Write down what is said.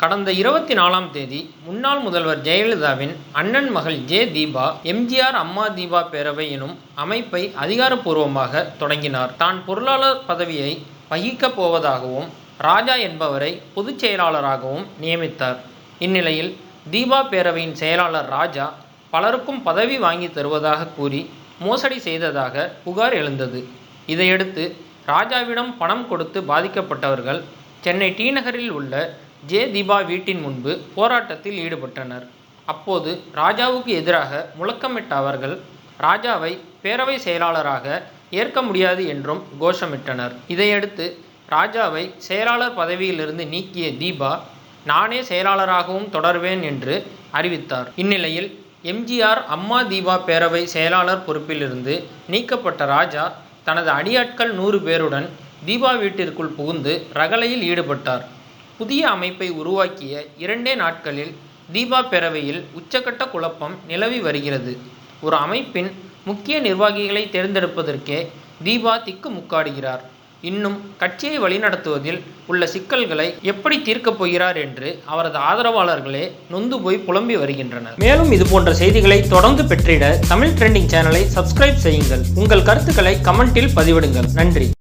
கடந்த இருபத்தி நாலாம் தேதி முன்னாள் முதல்வர் ஜெயலலிதாவின் அண்ணன் மகள் ஜே தீபா எம்ஜிஆர் அம்மா தீபா பேரவை எனும் அமைப்பை அதிகாரப்பூர்வமாக தொடங்கினார். தான் பொருளாளர் பதவியை வகிக்கப் போவதாகவும் ராஜா என்பவரை பொதுச் செயலாளராகவும் நியமித்தார். இந்நிலையில் தீபா பேரவையின் செயலாளர் ராஜா பலருக்கும் பதவி வாங்கி தருவதாக கூறி மோசடி செய்ததாக புகார் எழுந்தது. இதையடுத்து ராஜாவிடம் பணம் கொடுத்து பாதிக்கப்பட்டவர்கள் சென்னை டி நகரில் உள்ள ஜே தீபா வீட்டின் முன்பு போராட்டத்தில் ஈடுபட்டனர். அப்போது ராஜாவுக்கு எதிராக முழக்கமிட்ட அவர்கள் ராஜாவை பேரவை செயலாளராக ஏற்க முடியாது என்றும் கோஷமிட்டனர். இதையடுத்து ராஜாவை செயலாளர் பதவியிலிருந்து நீக்கிய தீபா நானே செயலாளராகவும் தொடர்வேன் என்று அறிவித்தார். இந்நிலையில் எம்ஜிஆர் அம்மா தீபா பேரவை செயலாளர் பொறுப்பிலிருந்து நீக்கப்பட்ட ராஜா தனது அடியாட்கள் நூறு பேருடன் தீபா வீட்டிற்குள் புகுந்து ரகளையில் ஈடுபட்டார். புதிய அமைப்பை உருவாக்கிய இரண்டே நாட்களில் தீபா பேரவையில் உச்சகட்ட குழப்பம் நிலவி வருகிறது. ஒரு அமைப்பின் முக்கிய நிர்வாகிகளை தேர்ந்தெடுப்பதற்கே தீபா திக்கு முக்காடுகிறார். இன்னும் கட்சியை வழிநடத்துவதில் உள்ள சிக்கல்களை எப்படி தீர்க்கப் போகிறார் என்று அவரது ஆதரவாளர்களே நொந்து போய் புலம்பி வருகின்றனர். மேலும் இது போன்ற செய்திகளை தொடர்ந்து பெற்றிட தமிழ் ட்ரெண்டிங் சேனலை சப்ஸ்கிரைப் செய்யுங்கள். உங்கள் கருத்துக்களை கமெண்டில் பதிவிடுங்கள். நன்றி.